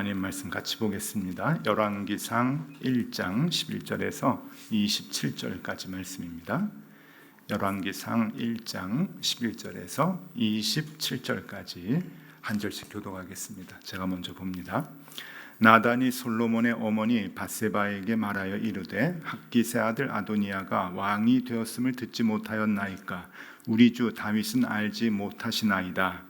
하나님 말씀 같이 보겠습니다. 열왕기상 1장 11절에서 27절까지 말씀입니다. 열왕기상 1장 11절에서 27절까지 한 절씩 교독하겠습니다. 제가 먼저 봅니다. 나단이 솔로몬의 어머니 바세바에게 말하여 이르되 학기세 아들 아도니아가 왕이 되었음을 듣지 못하였나이까 우리 주 다윗은 알지 못하시나이다.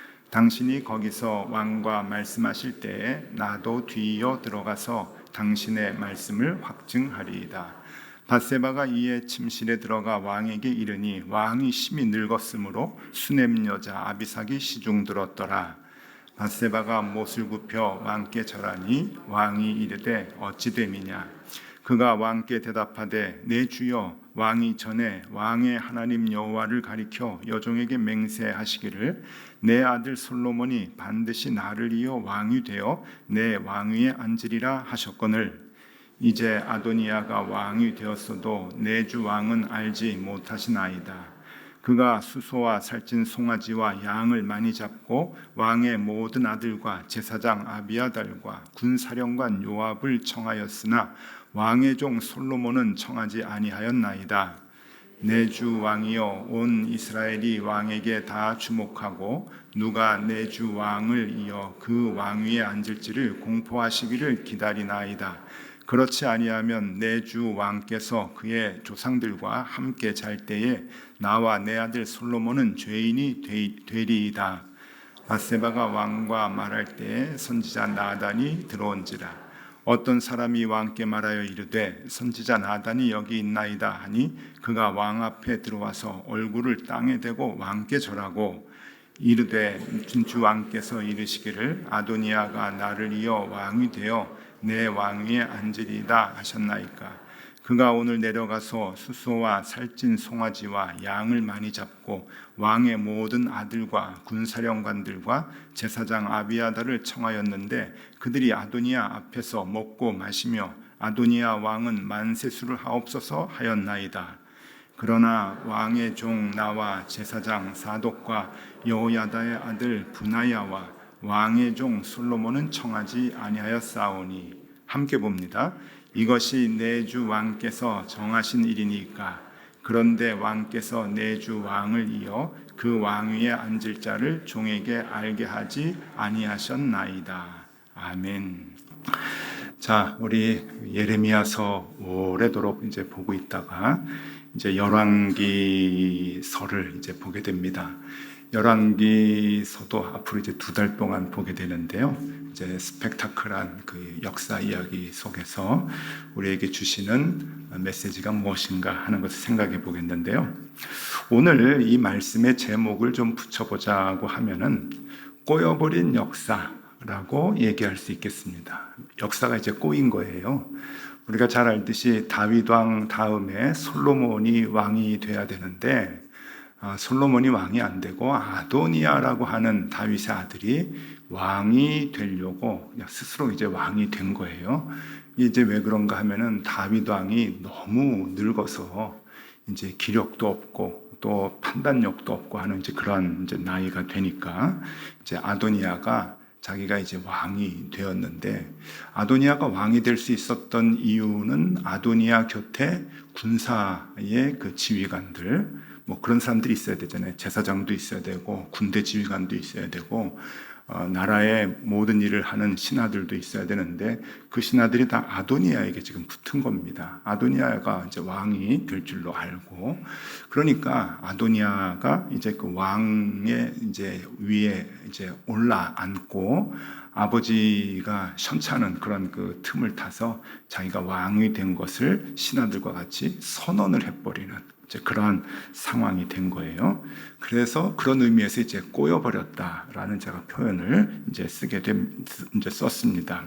당신이 거기서 왕과 말씀하실 때에 나도 뒤이어 들어가서 당신의 말씀을 확증하리이다. 바세바가 이에 침실에 들어가 왕에게 이르니 왕이 심히 늙었으므로 수냄 여자 아비삭이 시중 들었더라. 바세바가 못을 굽혀 왕께 절하니 왕이 이르되 어찌 됨이냐 그가 왕께 대답하되 내 주여 왕이 전에 왕의 하나님 여호와를 가리켜 여종에게 맹세하시기를 내 아들 솔로몬이 반드시 나를 이어 왕이 되어 내 왕위에 앉으리라 하셨거늘 이제 아도니아가 왕이 되었어도 내 주 왕은 알지 못하시나이다. 그가 수소와 살찐 송아지와 양을 많이 잡고 왕의 모든 아들과 제사장 아비아달과 군사령관 요압을 청하였으나 왕의 종 솔로몬은 청하지 아니하였나이다. 내 주 왕이여 온 이스라엘이 왕에게 다 주목하고 누가 내 주 왕을 이어 그 왕위에 앉을지를 공포하시기를 기다리나이다. 그렇지 아니하면 내 주 왕께서 그의 조상들과 함께 잘 때에 나와 내 아들 솔로몬은 죄인이 되리이다. 바세바가 왕과 말할 때에 선지자 나단이 들어온지라 어떤 사람이 왕께 말하여 이르되 선지자 나단이 여기 있나이다 하니 그가 왕 앞에 들어와서 얼굴을 땅에 대고 왕께 절하고 이르되 주 왕께서 이르시기를 아도니아가 나를 이어 왕이 되어 내 왕위에 앉으리다 하셨나이까 그가 오늘 내려가서 수소와 살찐 송아지와 양을 많이 잡고 왕의 모든 아들과 군사령관들과 제사장 아비아다를 청하였는데 그들이 아도니아 앞에서 먹고 마시며 아도니아 왕은 만세수를 하옵소서 하였나이다. 그러나 왕의 종 나와 제사장 사독과 여호야다의 아들 분하야와 왕의 종 솔로몬은 청하지 아니하였사오니 함께 봅니다. 이것이 내 주 왕께서 정하신 일이니까 그런데 왕께서 내 주 왕을 이어 그 왕위에 앉을 자를 종에게 알게 하지 아니하셨나이다. 아멘. 자, 우리 예레미야서 오래도록 이제 보고 있다가 이제 열왕기서를 이제 보게 됩니다. 열왕기서도 앞으로 이제 두 달 동안 보게 되는데요. 이제 스펙타클한 그 역사 이야기 속에서 우리에게 주시는 메시지가 무엇인가 하는 것을 생각해 보겠는데요. 오늘 이 말씀의 제목을 좀 붙여보자고 하면은 꼬여버린 역사라고 얘기할 수 있겠습니다. 역사가 이제 꼬인 거예요. 우리가 잘 알듯이 다윗 왕 다음에 솔로몬이 왕이 돼야 되는데 아, 솔로몬이 왕이 안 되고 아도니아라고 하는 다윗의 아들이 왕이 되려고 스스로 이제 왕이 된 거예요. 이제 왜 그런가 하면은 다윗 왕이 너무 늙어서 이제 기력도 없고 또 판단력도 없고 하는 이제 그런 이제 나이가 되니까 이제 아도니아가 자기가 이제 왕이 되었는데 아도니아가 왕이 될 수 있었던 이유는 아도니아 곁에 군사의 그 지휘관들 뭐 그런 사람들이 있어야 되잖아요. 제사장도 있어야 되고 군대 지휘관도 있어야 되고 어, 나라의 모든 일을 하는 신하들도 있어야 되는데 그 신하들이 다 아도니아에게 지금 붙은 겁니다. 아도니아가 이제 왕이 될 줄로 알고 그러니까 아도니아가 이제 그 왕의 이제 위에 이제 올라 앉고 아버지가 현찮은 그런 그 틈을 타서 자기가 왕이 된 것을 신하들과 같이 선언을 해버리는 이제 그러한 상황이 된 거예요. 그래서 그런 의미에서 이제 꼬여버렸다라는 제가 표현을 이제 쓰게 된, 이제 썼습니다.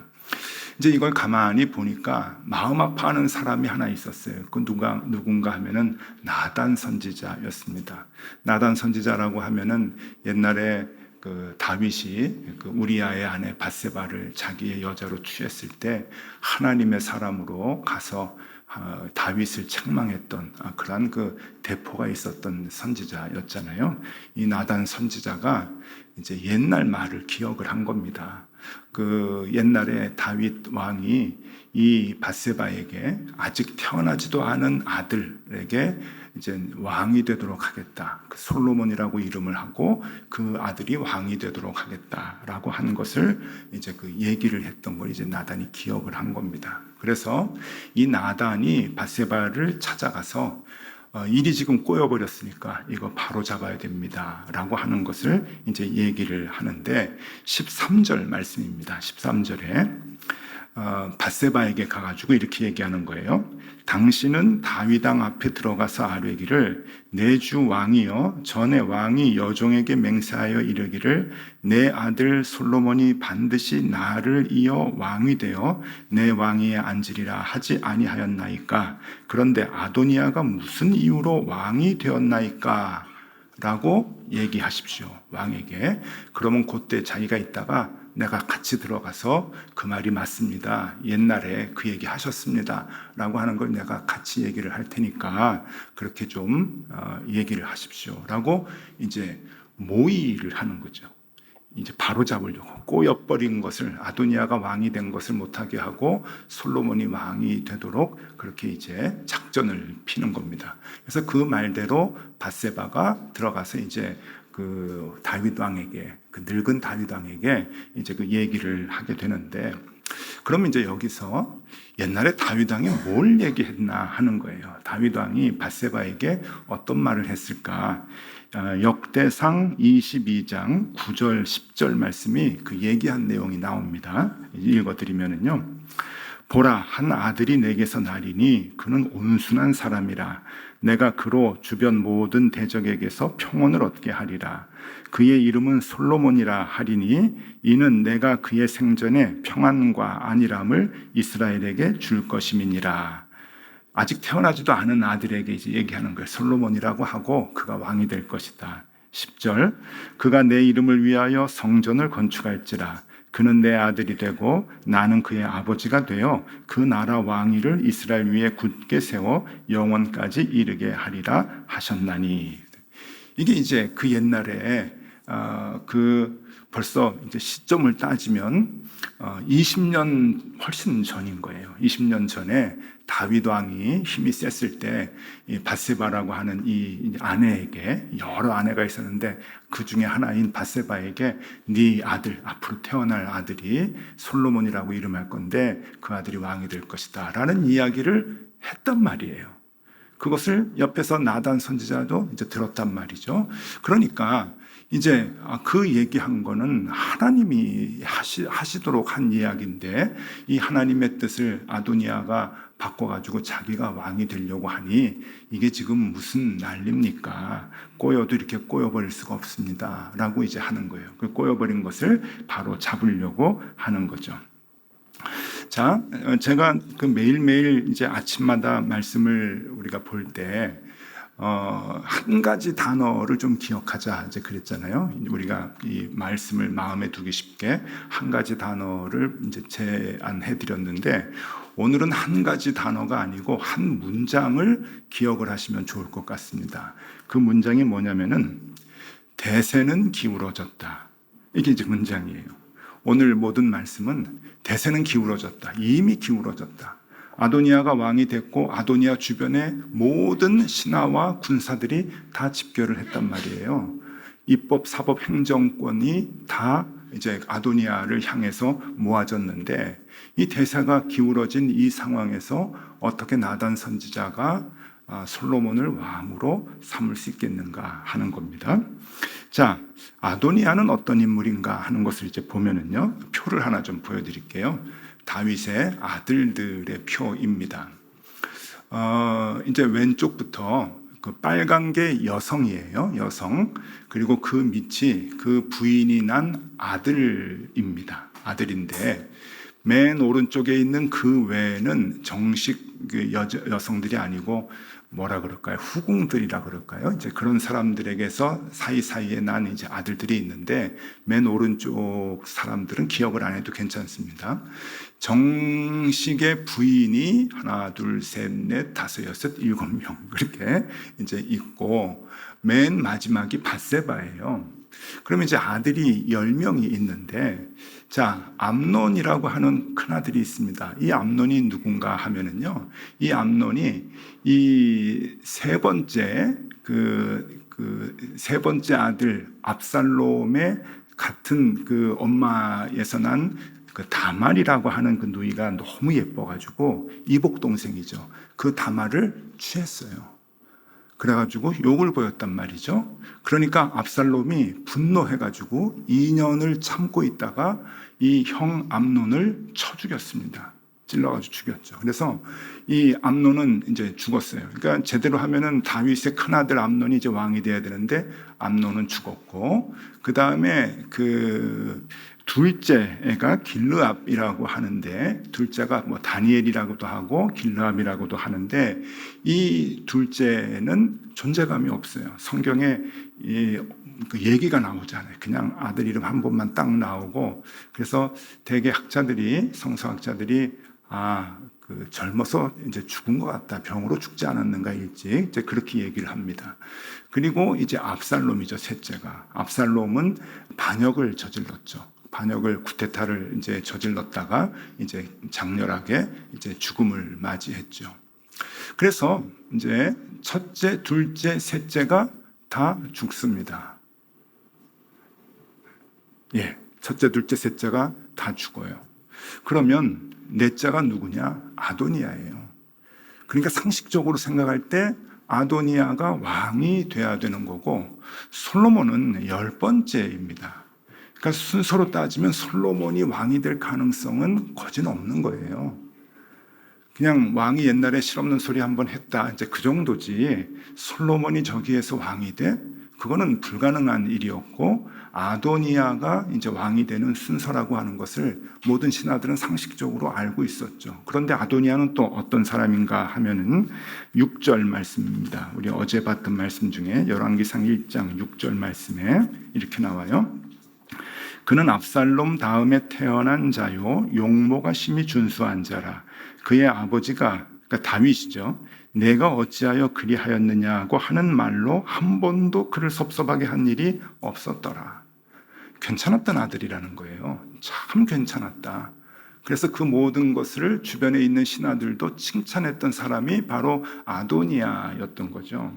이제 이걸 가만히 보니까 마음 아파하는 사람이 하나 있었어요. 그 누가 누군가 하면은 나단 선지자였습니다. 나단 선지자라고 하면은 옛날에 그 다윗이 그 우리아의 아내 바세바를 자기의 여자로 취했을 때 하나님의 사람으로 가서 어, 다윗을 책망했던 아, 그러한 그 대포가 있었던 선지자였잖아요. 이 나단 선지자가 이제 옛날 말을 기억을 한 겁니다. 그 옛날에 다윗 왕이 이 바세바에게 아직 태어나지도 않은 아들에게 이제 왕이 되도록 하겠다. 그 솔로몬이라고 이름을 하고 그 아들이 왕이 되도록 하겠다라고 한 것을 이제 그 얘기를 했던 걸 이제 나단이 기억을 한 겁니다. 그래서 이 나단이 바세바를 찾아가서 어, 일이 지금 꼬여버렸으니까 이거 바로 잡아야 됩니다. 라고 하는 것을 이제 얘기를 하는데 13절 말씀입니다. 13절에 어, 바세바에게 가가지고 이렇게 얘기하는 거예요. 당신은 다윗왕 앞에 들어가서 아뢰기를 내 주 왕이여 전에 왕이 여종에게 맹세하여 이르기를 내 아들 솔로몬이 반드시 나를 이어 왕이 되어 내 왕위에 앉으리라 하지 아니하였나이까? 그런데 아도니아가 무슨 이유로 왕이 되었나이까? 라고 얘기하십시오 왕에게. 그러면 그때 자기가 있다가 내가 같이 들어가서 그 말이 맞습니다. 옛날에 그 얘기 하셨습니다. 라고 하는 걸 내가 같이 얘기를 할 테니까 그렇게 좀 어, 얘기를 하십시오. 라고 이제 모의를 하는 거죠. 이제 바로 잡으려고 꼬여버린 것을 아도니아가 왕이 된 것을 못하게 하고 솔로몬이 왕이 되도록 그렇게 이제 작전을 피는 겁니다. 그래서 그 말대로 바세바가 들어가서 이제 그 다윗 왕에게 그 늙은 다윗 왕에게 이제 그 얘기를 하게 되는데 그러면 이제 여기서 옛날에 다윗 왕이 뭘 얘기했나 하는 거예요. 다윗 왕이 바세바에게 어떤 말을 했을까? 아, 역대상 22장 9절 10절 말씀이 그 얘기한 내용이 나옵니다. 읽어 드리면은요. 보라 한 아들이 내게서 나리니 그는 온순한 사람이라 내가 그로 주변 모든 대적에게서 평온을 얻게 하리라. 그의 이름은 솔로몬이라 하리니 이는 내가 그의 생전에 평안과 안일함을 이스라엘에게 줄 것임이니라. 아직 태어나지도 않은 아들에게 이제 얘기하는 거예요. 솔로몬이라고 하고 그가 왕이 될 것이다. 10절. 그가 내 이름을 위하여 성전을 건축할지라 그는 내 아들이 되고 나는 그의 아버지가 되어 그 나라 왕위를 이스라엘 위에 굳게 세워 영원까지 이르게 하리라 하셨나니. 이게 이제 그 옛날에 어, 그 벌써 이제 시점을 따지면 어, 20년 훨씬 전인 거예요. 20년 전에 다윗 왕이 힘이 셌을 때 이 바세바라고 하는 이 아내에게 여러 아내가 있었는데 그 중에 하나인 바세바에게 네 아들 앞으로 태어날 아들이 솔로몬이라고 이름할 건데 그 아들이 왕이 될 것이다라는 이야기를 했단 말이에요. 그것을 옆에서 나단 선지자도 이제 들었단 말이죠. 그러니까 이제 그 얘기한 거는 하나님이 하시, 하시도록 한 이야기인데 이 하나님의 뜻을 아도니아가 바꿔가지고 자기가 왕이 되려고 하니 이게 지금 무슨 난립니까? 꼬여도 이렇게 꼬여버릴 수가 없습니다. 라고 이제 하는 거예요. 그 꼬여버린 것을 바로 잡으려고 하는 거죠. 자, 어, 제가 그 매일매일 이제 아침마다 말씀을 우리가 볼 때, 어, 한 가지 단어를 좀 기억하자. 이제 그랬잖아요. 우리가 이 말씀을 마음에 두기 쉽게 한 가지 단어를 이제 제안해 드렸는데, 오늘은 한 가지 단어가 아니고 한 문장을 기억을 하시면 좋을 것 같습니다. 그 문장이 뭐냐면은, 대세는 기울어졌다. 이게 이제 문장이에요. 오늘 모든 말씀은 대세는 기울어졌다. 이미 기울어졌다. 아도니아가 왕이 됐고 아도니아 주변의 모든 신하와 군사들이 다 집결을 했단 말이에요. 입법, 사법, 행정권이 다 이제 아도니아를 향해서 모아졌는데 이 대사가 기울어진 이 상황에서 어떻게 나단 선지자가 아, 솔로몬을 왕으로 삼을 수 있겠는가 하는 겁니다. 자, 아도니아는 어떤 인물인가 하는 것을 이제 보면은요, 표를 하나 좀 보여 드릴게요. 다윗의 아들들의 표입니다. 어, 이제 왼쪽부터 그 빨간 게 여성이에요. 여성. 그리고 그 밑이 그 부인이 난 아들입니다. 아들인데 맨 오른쪽에 있는 그 외에는 정식 그 여자, 여성들이 아니고 뭐라 그럴까요? 후궁들이라 그럴까요? 이제 그런 사람들에게서 사이사이에 난 이제 아들들이 있는데 맨 오른쪽 사람들은 기억을 안 해도 괜찮습니다. 정식의 부인이 하나, 둘, 셋, 넷, 다섯, 여섯, 일곱 명 그렇게 이제 있고 맨 마지막이 바세바예요. 그러면 이제 아들이 열 명이 있는데 자, 암논이라고 하는 큰아들이 있습니다. 이 암논이 누군가 하면은요. 이 암논이 이 세 번째 그 그 세 번째 아들 압살롬의 같은 그 엄마에서 난 그 다말이라고 하는 그 누이가 너무 예뻐가지고 이복 동생이죠. 그 다말을 취했어요. 그래가지고 욕을 보였단 말이죠. 그러니까 압살롬이 분노해가지고 2년을 참고 있다가 이 형 암논을 쳐 죽였습니다. 찔러가지고 죽였죠. 그래서 이 암논은 이제 죽었어요. 그러니까 제대로 하면은 다윗의 큰 아들 암논이 이제 왕이 돼야 되는데 암논은 죽었고 그 다음에 그 둘째 애가 길르압이라고 하는데 둘째가 뭐 다니엘이라고도 하고 길르압이라고도 하는데 이 둘째는 존재감이 없어요. 성경에 이 그 얘기가 나오잖아요. 그냥 아들 이름 한 번만 딱 나오고 그래서 대개 학자들이 성서학자들이 아, 그 젊어서 이제 죽은 것 같다. 병으로 죽지 않았는가 일찍 이제 그렇게 얘기를 합니다. 그리고 이제 압살롬이죠 셋째가 압살롬은 반역을 저질렀죠. 반역을 구테타를 이제 저질렀다가 이제 장렬하게 이제 죽음을 맞이했죠. 그래서 이제 첫째, 둘째, 셋째가 다 죽습니다. 예, 첫째, 둘째, 셋째가 다 죽어요. 그러면 넷째가 누구냐? 아도니아예요. 그러니까 상식적으로 생각할 때 아도니아가 왕이 돼야 되는 거고 솔로몬은 열 번째입니다. 그러니까 순서로 따지면 솔로몬이 왕이 될 가능성은 거진 없는 거예요. 그냥 왕이 옛날에 실없는 소리 한번 했다. 이제 그 정도지. 솔로몬이 저기에서 왕이 돼? 그거는 불가능한 일이었고 아도니아가 이제 왕이 되는 순서라고 하는 것을 모든 신하들은 상식적으로 알고 있었죠. 그런데 아도니아는 또 어떤 사람인가 하면은 6절 말씀입니다. 우리 어제 봤던 말씀 중에 열왕기상 1장 6절 말씀에 이렇게 나와요. 그는 압살롬 다음에 태어난 자요 용모가 심히 준수한 자라 그의 아버지가 그러니까 다윗이죠. 내가 어찌하여 그리하였느냐고 하는 말로 한 번도 그를 섭섭하게 한 일이 없었더라. 괜찮았던 아들이라는 거예요. 참 괜찮았다. 그래서 그 모든 것을 주변에 있는 신하들도 칭찬했던 사람이 바로 아도니아였던 거죠.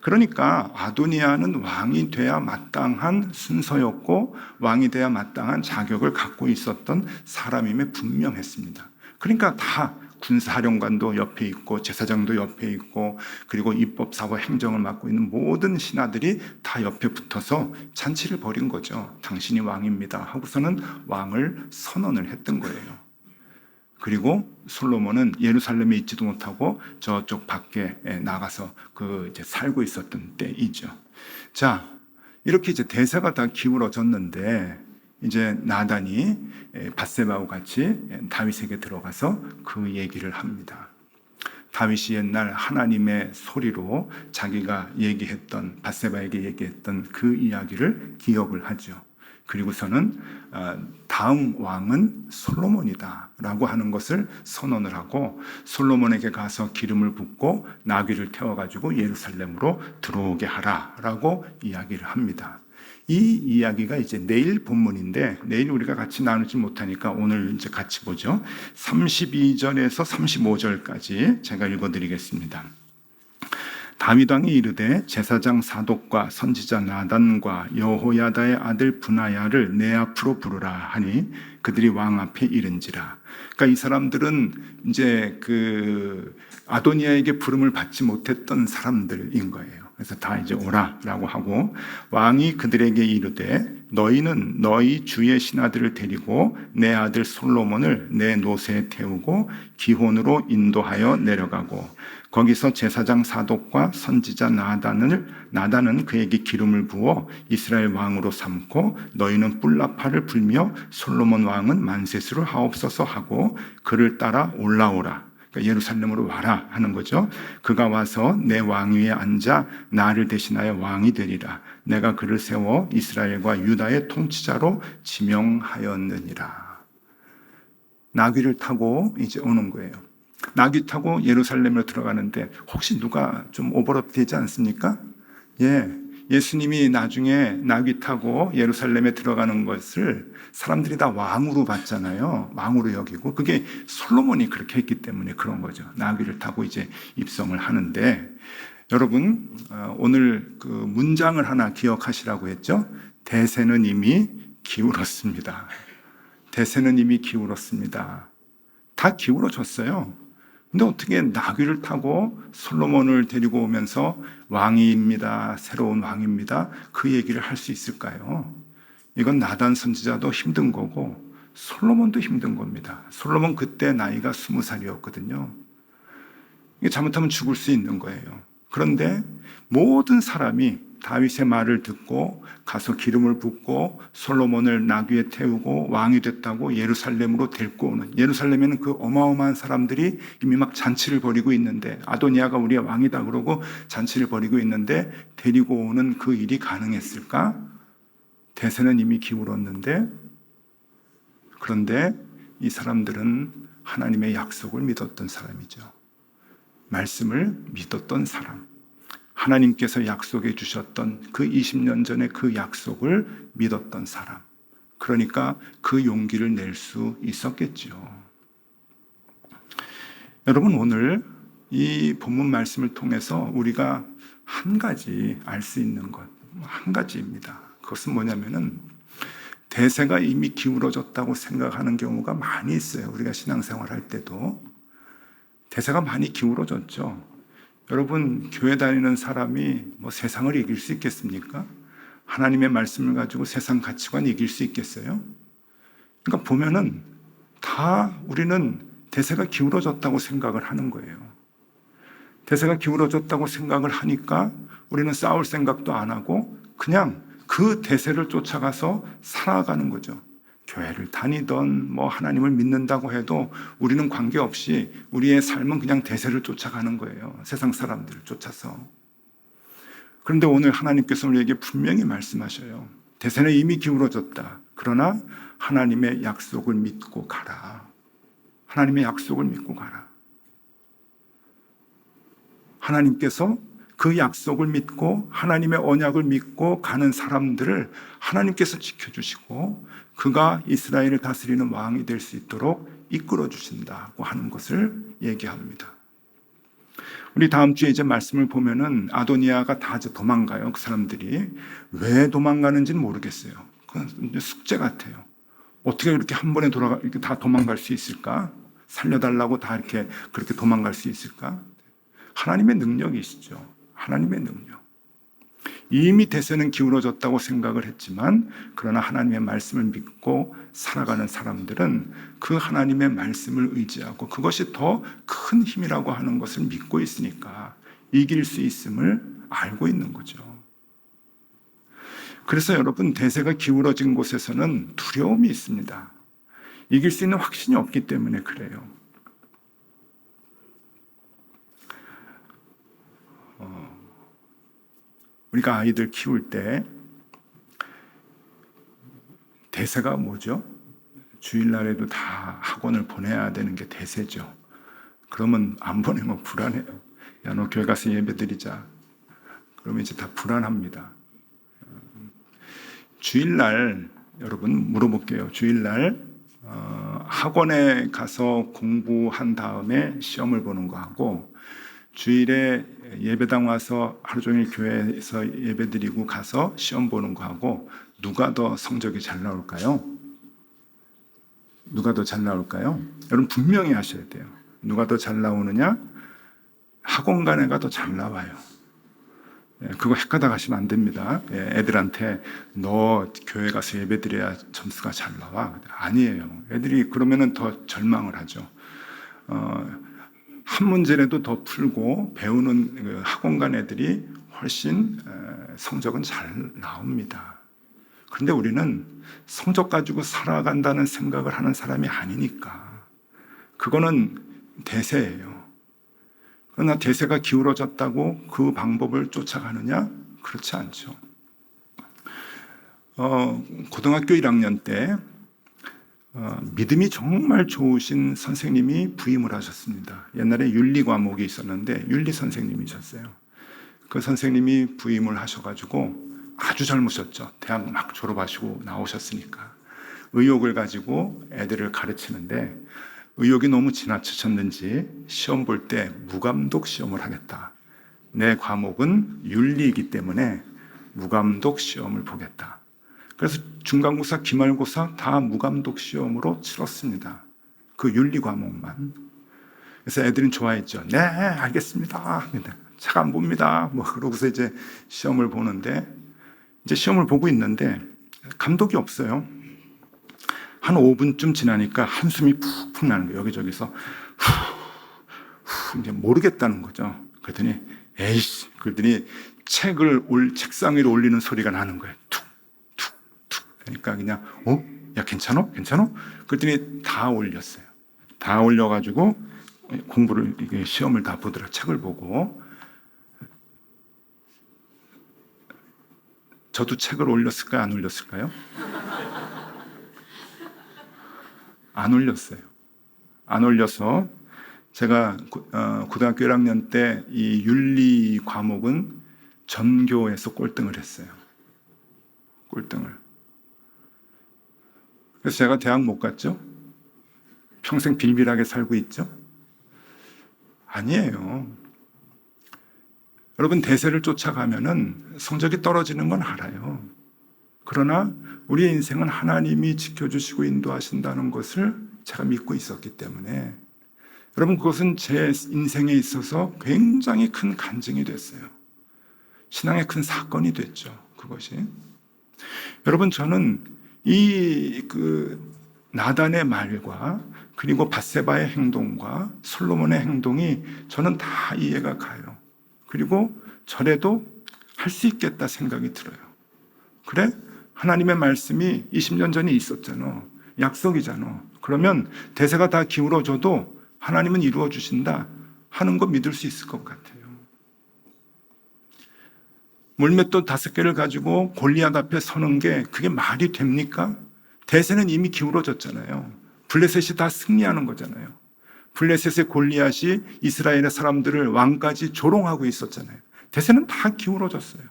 그러니까 아도니아는 왕이 돼야 마땅한 순서였고 왕이 돼야 마땅한 자격을 갖고 있었던 사람임에 분명했습니다. 그러니까 다 군사령관도 옆에 있고 제사장도 옆에 있고 그리고 입법사고 행정을 맡고 있는 모든 신하들이 다 옆에 붙어서 잔치를 벌인 거죠. 당신이 왕입니다. 하고서는 왕을 선언을 했던 거예요. 그리고 솔로몬은 예루살렘에 있지도 못하고 저쪽 밖에 나가서 그 이제 살고 있었던 때이죠. 자, 이렇게 이제 대사가 다 기울어졌는데 이제 나단이 바세바와 같이 다윗에게 들어가서 그 얘기를 합니다. 다윗이 옛날 하나님의 소리로 자기가 얘기했던 바세바에게 얘기했던 그 이야기를 기억을 하죠. 그리고서는 아, 다음 왕은 솔로몬이다라고 하는 것을 선언을 하고 솔로몬에게 가서 기름을 붓고 나귀를 태워 가지고 예루살렘으로 들어오게 하라라고 이야기를 합니다. 이 이야기가 이제 내일 본문인데 내일 우리가 같이 나누지 못하니까 오늘 이제 같이 보죠. 32절에서 35절까지 제가 읽어 드리겠습니다. 다윗 왕이 이르되 제사장 사독과 선지자 나단과 여호야다의 아들 분하야를 내 앞으로 부르라 하니 그들이 왕 앞에 이른지라. 그러니까 이 사람들은 이제 그 아도니아에게 부름을 받지 못했던 사람들인 거예요. 그래서 다 이제 오라라고 하고 왕이 그들에게 이르되 너희는 너희 주의 신하들을 데리고 내 아들 솔로몬을 내 노새에 태우고 기혼으로 인도하여 내려가고 거기서 제사장 사독과 선지자 나단을 나단은 그에게 기름을 부어 이스라엘 왕으로 삼고 너희는 뿔라파를 불며 솔로몬 왕은 만세수를 하옵소서 하고 그를 따라 올라오라. 그러니까 예루살렘으로 와라 하는 거죠. 그가 와서 내 왕위에 앉아 나를 대신하여 왕이 되리라. 내가 그를 세워 이스라엘과 유다의 통치자로 지명하였느니라. 나귀를 타고 이제 오는 거예요. 나귀 타고 예루살렘으로 들어가는데 혹시 누가 좀 오버랩 되지 않습니까? 예. 예수님이 나중에 나귀 타고 예루살렘에 들어가는 것을 사람들이 다 왕으로 봤잖아요. 왕으로 여기고 그게 솔로몬이 그렇게 했기 때문에 그런 거죠. 나귀를 타고 이제 입성을 하는데 여러분 어, 오늘 그 문장을 하나 기억하시라고 했죠. 대세는 이미 기울었습니다. 대세는 이미 기울었습니다. 다 기울어졌어요. 근데 어떻게 나귀를 타고 솔로몬을 데리고 오면서 왕이입니다. 새로운 왕입니다. 그 얘기를 할 수 있을까요? 이건 나단 선지자도 힘든 거고 솔로몬도 힘든 겁니다. 솔로몬 그때 나이가 스무 살이었거든요. 이게 잘못하면 죽을 수 있는 거예요. 그런데 모든 사람이 다윗의 말을 듣고 가서 기름을 붓고 솔로몬을 나귀에 태우고 왕이 됐다고 예루살렘으로 데리고 오는 예루살렘에는 그 어마어마한 사람들이 이미 막 잔치를 벌이고 있는데 아도니아가 우리의 왕이다 그러고 잔치를 벌이고 있는데 데리고 오는 그 일이 가능했을까? 대세는 이미 기울었는데 그런데 이 사람들은 하나님의 약속을 믿었던 사람이죠. 말씀을 믿었던 사람. 하나님께서 약속해 주셨던 그 20년 전에 그 약속을 믿었던 사람. 그러니까 그 용기를 낼 수 있었겠죠. 여러분, 오늘 이 본문 말씀을 통해서 우리가 한 가지 알 수 있는 것, 한 가지입니다. 그것은 뭐냐면은 대세가 이미 기울어졌다고 생각하는 경우가 많이 있어요. 우리가 신앙생활 할 때도. 대세가 많이 기울어졌죠. 여러분, 교회 다니는 사람이 뭐 세상을 이길 수 있겠습니까? 하나님의 말씀을 가지고 세상 가치관 이길 수 있겠어요? 그러니까 보면은 다 우리는 대세가 기울어졌다고 생각을 하는 거예요. 대세가 기울어졌다고 생각을 하니까 우리는 싸울 생각도 안 하고 그냥 그 대세를 쫓아가서 살아가는 거죠. 교회를 다니던 뭐 하나님을 믿는다고 해도 우리는 관계없이 우리의 삶은 그냥 대세를 쫓아가는 거예요. 세상 사람들을 쫓아서. 그런데 오늘 하나님께서 우리에게 분명히 말씀하셔요. 대세는 이미 기울어졌다. 그러나 하나님의 약속을 믿고 가라. 하나님의 약속을 믿고 가라. 하나님께서 그 약속을 믿고 하나님의 언약을 믿고 가는 사람들을 하나님께서 지켜주시고 그가 이스라엘을 다스리는 왕이 될 수 있도록 이끌어 주신다고 하는 것을 얘기합니다. 우리 다음 주에 이제 말씀을 보면은 아도니아가 다 이제 도망가요. 그 사람들이 왜 도망가는지는 모르겠어요. 그건 숙제 같아요. 어떻게 이렇게 한 번에 돌아가 이렇게 다 도망갈 수 있을까? 살려달라고 다 이렇게 그렇게 도망갈 수 있을까? 하나님의 능력이시죠. 하나님의 능력. 이미 대세는 기울어졌다고 생각을 했지만 그러나 하나님의 말씀을 믿고 살아가는 사람들은 그 하나님의 말씀을 의지하고 그것이 더 큰 힘이라고 하는 것을 믿고 있으니까 이길 수 있음을 알고 있는 거죠. 그래서 여러분 대세가 기울어진 곳에서는 두려움이 있습니다. 이길 수 있는 확신이 없기 때문에 그래요. 우리가 아이들 키울 때 대세가 뭐죠? 주일날에도 다 학원을 보내야 되는 게 대세죠. 그러면 안 보내면 불안해요. 야, 너 교회 가서 예배 드리자. 그러면 이제 다 불안합니다. 주일날, 여러분 물어볼게요. 주일날, 어, 학원에 가서 공부한 다음에 시험을 보는 거하고 주일에 예배당 와서 하루 종일 교회에서 예배 드리고 가서 시험 보는 거하고 누가 더 성적이 잘 나올까요? 누가 더 잘 나올까요? 여러분 분명히 하셔야 돼요. 누가 더 잘 나오느냐? 학원 간 애가 더 잘 나와요. 예, 그거 헷갈다 가시면 안 됩니다. 예, 애들한테 너 교회 가서 예배 드려야 점수가 잘 나와. 아니에요. 애들이 그러면은 더 절망을 하죠. 어, 한 문제라도 더 풀고 배우는 그 학원 간 애들이 훨씬 에, 성적은 잘 나옵니다. 그런데 우리는 성적 가지고 살아간다는 생각을 하는 사람이 아니니까 그거는 대세예요. 그러나 대세가 기울어졌다고 그 방법을 쫓아가느냐? 그렇지 않죠. 어, 고등학교 1학년 때 어, 믿음이 정말 좋으신 선생님이 부임을 하셨습니다. 옛날에 윤리 과목이 있었는데 윤리 선생님이셨어요. 그 선생님이 부임을 하셔가지고 아주 젊으셨죠. 대학 막 졸업하시고 나오셨으니까 의욕을 가지고 애들을 가르치는데 의욕이 너무 지나치셨는지 시험 볼 때 무감독 시험을 하겠다. 내 과목은 윤리이기 때문에 무감독 시험을 보겠다. 그래서 중간고사, 기말고사 다 무감독 시험으로 치렀습니다. 그 윤리 과목만. 그래서 애들은 좋아했죠. 네, 알겠습니다. 책안 봅니다. 뭐 그러고서 이제 시험을 보는데 이제 시험을 보고 있는데 감독이 없어요. 한 5분쯤 지나니까 한숨이 푹푹 나는 거예요. 여기저기서 후, 후, 이제 모르겠다는 거죠. 그랬더니 에이씨, 그랬더니 책을 올 책상 위로 올리는 소리가 나는 거예요. 툭. 그러니까 그냥 어, 야 괜찮어, 괜찮어? 그랬더니 다 올렸어요. 다 올려가지고 공부를 이게 시험을 다 보더라. 책을 보고 저도 책을 올렸을까요? 안 올렸을까요? 안 올렸어요. 안 올려서 제가 고, 어, 고등학교 1학년 때 이 윤리 과목은 전교에서 꼴등을 했어요. 꼴등을. 그래서 제가 대학 못 갔죠? 평생 빌빌하게 살고 있죠? 아니에요. 여러분, 대세를 쫓아가면은 성적이 떨어지는 건 알아요. 그러나 우리의 인생은 하나님이 지켜주시고 인도하신다는 것을 제가 믿고 있었기 때문에 여러분 그것은 제 인생에 있어서 굉장히 큰 간증이 됐어요. 신앙의 큰 사건이 됐죠. 그것이. 여러분 저는 이 그 나단의 말과 그리고 바세바의 행동과 솔로몬의 행동이 저는 다 이해가 가요. 그리고 저래도 할 수 있겠다 생각이 들어요. 그래? 하나님의 말씀이 20년 전에 있었잖아. 약속이잖아. 그러면 대세가 다 기울어져도 하나님은 이루어 주신다 하는 거 믿을 수 있을 것 같아요. 물맷돌 다섯 개를 가지고 골리앗 앞에 서는 게 그게 말이 됩니까? 대세는 이미 기울어졌잖아요. 블레셋이 다 승리하는 거잖아요. 블레셋의 골리앗이 이스라엘의 사람들을 왕까지 조롱하고 있었잖아요. 대세는 다 기울어졌어요.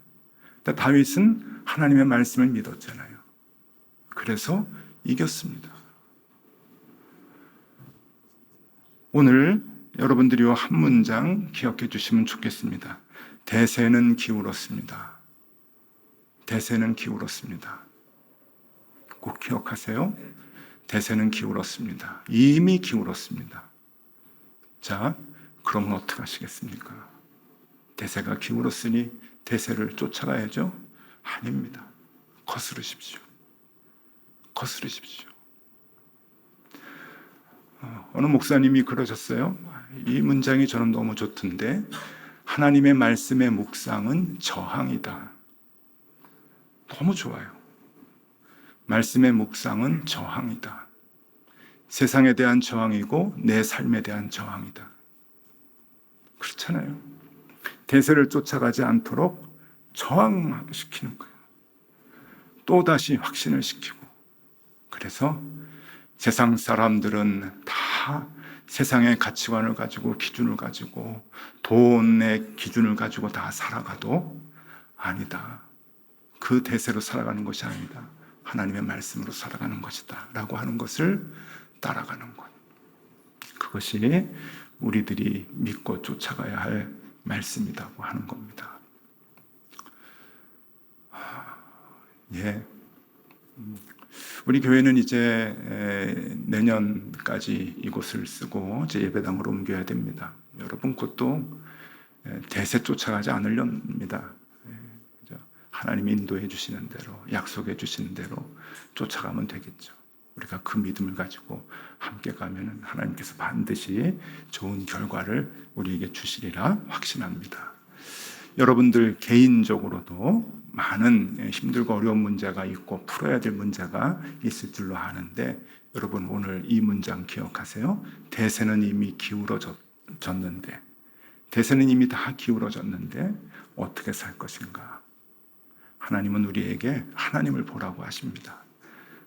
다윗은 하나님의 말씀을 믿었잖아요. 그래서 이겼습니다. 오늘 여러분들이 한 문장 기억해 주시면 좋겠습니다. 대세는 기울었습니다. 대세는 기울었습니다. 꼭 기억하세요. 대세는 기울었습니다. 이미 기울었습니다. 자, 그러면 어떻게 하시겠습니까? 대세가 기울었으니 대세를 쫓아가야죠? 아닙니다. 거스르십시오. 거스르십시오. 어, 어느 목사님이 그러셨어요. 이 문장이 저는 너무 좋던데 하나님의 말씀의 묵상은 저항이다. 너무 좋아요. 말씀의 묵상은 저항이다. 세상에 대한 저항이고 내 삶에 대한 저항이다. 그렇잖아요. 대세를 쫓아가지 않도록 저항시키는 거예요. 또다시 확신을 시키고. 그래서 세상 사람들은 다 세상의 가치관을 가지고 기준을 가지고 돈의 기준을 가지고 다 살아가도 아니다. 그 대세로 살아가는 것이 아니다. 하나님의 말씀으로 살아가는 것이다. 라고 하는 것을 따라가는 것. 그것이 우리들이 믿고 쫓아가야 할 말씀이라고 하는 겁니다. 예. 우리 교회는 이제 내년까지 이곳을 쓰고 이제 예배당으로 옮겨야 됩니다. 여러분 그것도 대세 쫓아가지 않으렵니다. 하나님이 인도해 주시는 대로 약속해 주시는 대로 쫓아가면 되겠죠. 우리가 그 믿음을 가지고 함께 가면은 하나님께서 반드시 좋은 결과를 우리에게 주시리라 확신합니다. 여러분들 개인적으로도 많은 힘들고 어려운 문제가 있고 풀어야 될 문제가 있을 줄로 아는데 여러분 오늘 이 문장 기억하세요. 대세는 이미 기울어졌는데 대세는 이미 다 기울어졌는데 어떻게 살 것인가? 하나님은 우리에게 하나님을 보라고 하십니다.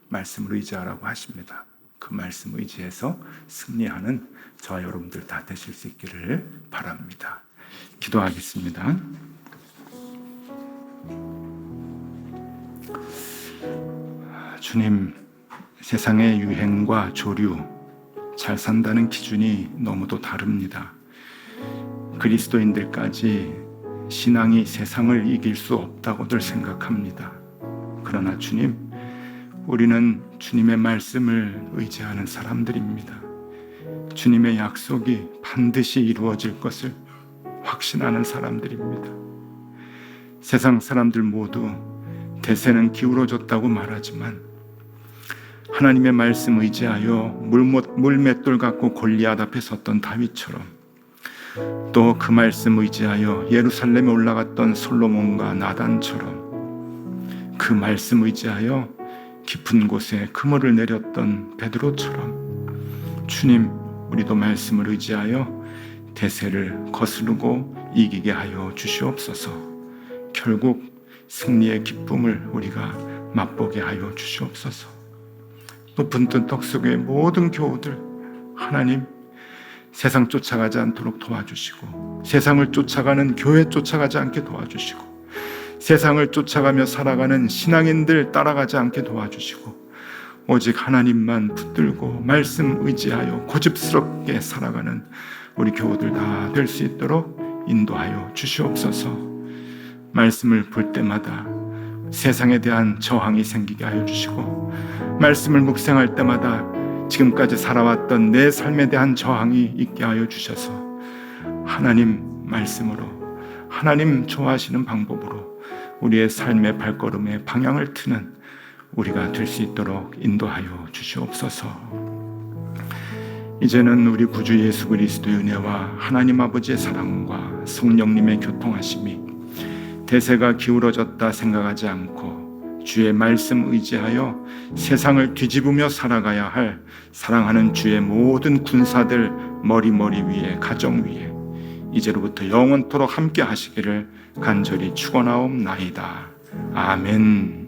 말씀을 의지하라고 하십니다. 그 말씀 의지해서 승리하는 저와 여러분들 다 되실 수 있기를 바랍니다. 기도하겠습니다. 주님, 세상의 유행과 조류, 잘 산다는 기준이 너무도 다릅니다. 그리스도인들까지 신앙이 세상을 이길 수 없다고들 생각합니다. 그러나 주님, 우리는 주님의 말씀을 의지하는 사람들입니다. 주님의 약속이 반드시 이루어질 것을 확신하는 사람들입니다. 세상 사람들 모두 대세는 기울어졌다고 말하지만 하나님의 말씀 의지하여 물맷돌 갖고 골리앗 앞에 섰던 다윗처럼 또 그 말씀 의지하여 예루살렘에 올라갔던 솔로몬과 나단처럼 그 말씀 의지하여 깊은 곳에 그물을 내렸던 베드로처럼 주님 우리도 말씀을 의지하여 대세를 거스르고 이기게 하여 주시옵소서. 결국 승리의 기쁨을 우리가 맛보게 하여 주시옵소서. 높은 뜻떡 속의 모든 교우들 하나님 세상 쫓아가지 않도록 도와주시고 세상을 쫓아가는 교회 쫓아가지 않게 도와주시고 세상을 쫓아가며 살아가는 신앙인들 따라가지 않게 도와주시고 오직 하나님만 붙들고 말씀 의지하여 고집스럽게 살아가는 우리 교우들 다 될 수 있도록 인도하여 주시옵소서. 말씀을 볼 때마다 세상에 대한 저항이 생기게 하여 주시고 말씀을 묵상할 때마다 지금까지 살아왔던 내 삶에 대한 저항이 있게 하여 주셔서 하나님 말씀으로 하나님 좋아하시는 방법으로 우리의 삶의 발걸음에 방향을 트는 우리가 될 수 있도록 인도하여 주시옵소서. 이제는 우리 구주 예수 그리스도의 은혜와 하나님 아버지의 사랑과 성령님의 교통하심이 대세가 기울어졌다 생각하지 않고 주의 말씀 의지하여 세상을 뒤집으며 살아가야 할 사랑하는 주의 모든 군사들 머리머리 위에 가정 위에 이제로부터 영원토록 함께 하시기를 간절히 축원하옵나이다. 아멘.